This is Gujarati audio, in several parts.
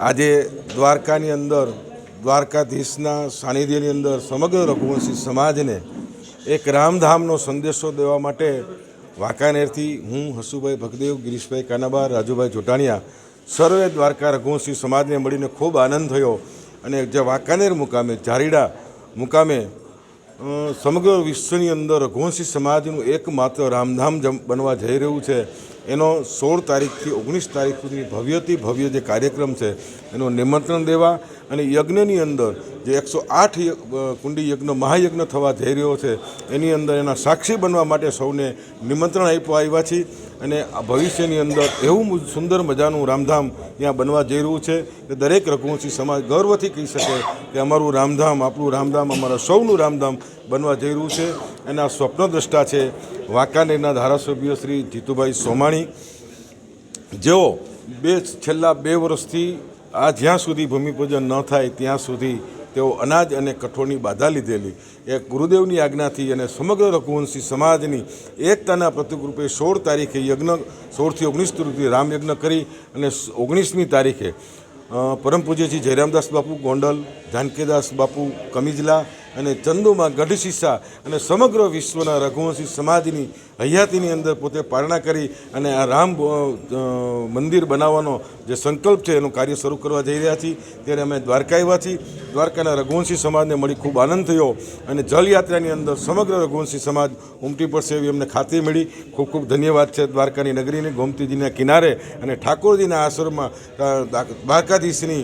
આજે દ્વારકાની અંદર, દ્વારકાધીશના સાનિધ્યની અંદર સમગ્ર રઘુવંશી સમાજને એક રામધામનો સંદેશો દેવા માટે વાંકાનેરથી હું હસુભાઈ ભગદેવ, ગિરીશભાઈ કાનાબા રાજુભાઈ જોટાણીયા સર્વે દ્વારકા રઘુવંશી સમાજને મળીને ખૂબ આનંદ થયો. અને જે વાંકાનેર મુકામે ઝારીડા મુકામે સમગ્ર વિશ્વની અંદર રઘુવંશી સમાજનું એકમાત્ર રામધામ બનવા જઈ રહ્યું છે. એનો સોળ તારીખથી ઓગણીસ તારીખ સુધી ભવ્યથી ભવ્ય જે કાર્યક્રમ છે, એનો નિમંત્રણ દેવા અને યજ્ઞની અંદર જે એકસો આઠ કુંડી યજ્ઞ, મહાયજ્ઞ થવા જઈ રહ્યો છે, એની અંદર એના સાક્ષી બનવા માટે સૌને નિમંત્રણ આપ્યું આવ્યા છીએ. અને આ ભવિષ્યની અંદર એવું સુંદર મજાનું રામધામ ત્યાં બનવા જઈ રહ્યું છે કે દરેક રઘુવંશી સમાજ ગર્વથી કહી શકે કે અમારું રામધામ, આપણું રામધામ, અમારા સૌનું રામધામ બનવા જઈ રહ્યું છે. એના સ્વપ્નદ્રષ્ટા છે વાંકાનેરના ધારાસભ્ય શ્રી જીતુભાઈ સોમાણી. જેઓ બે છેલ્લા બે વર્ષથી આ જ્યાં સુધી ભૂમિપૂજન ન થાય ત્યાં સુધી તેઓ અનાજ અને કઠોળની બાધા લીધેલી. એ ગુરુદેવની આજ્ઞાથી અને સમગ્ર રઘુવંશી સમાજની એકતાના પ્રતિકરૂપે સોળ તારીખે યજ્ઞ, સોળથી ઓગણીસ સુધી રામયજ્ઞ કરી અને ઓગણીસમી તારીખે પરમ પૂજ્ય શ્રી જયરામદાસ બાપુ, ગોંડલ જાનકીદાસ બાપુ, કમિજલા અને ચંદુમાં ગઢશીસા અને સમગ્ર વિશ્વના રઘુવંશી સમાજની હયાતીની અંદર પોતે પારણા કરી અને આ રામ મંદિર બનાવવાનો જે સંકલ્પ છે એનું કાર્ય શરૂ કરવા જઈ રહ્યા છીએ. ત્યારે અમે દ્વારકા આવ્યા છીએ. દ્વારકાના રઘુવંશી સમાજને મળી ખૂબ આનંદ થયો અને જલયાત્રાની અંદર સમગ્ર રઘુવંશી સમાજ ઉમટી પડશે એવી અમને ખાતરી મળી. ખૂબ ખૂબ ધન્યવાદ છે દ્વારકાની નગરીને, ગોમતીજીના કિનારે અને ઠાકોરજીના આશ્રમમાં દ્વારકાધીશની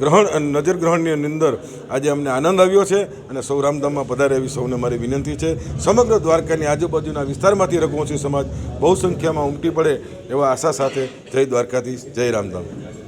ગ્રહણ નજર ગ્રહણની અંદર આજે અમને આનંદ આવ્યો છે અને સૌ રામધામમાં પધારે એવી સૌને મારી વિનંતી છે. સમગ્ર દ્વારકાની આજુબાજુના વિસ્તારમાંથી રઘુવંશી સમાજ બહુ સંખ્યામાં ઉમટી પડે એવા આશા સાથે જય દ્વારકાધીશ, જય રામધામ.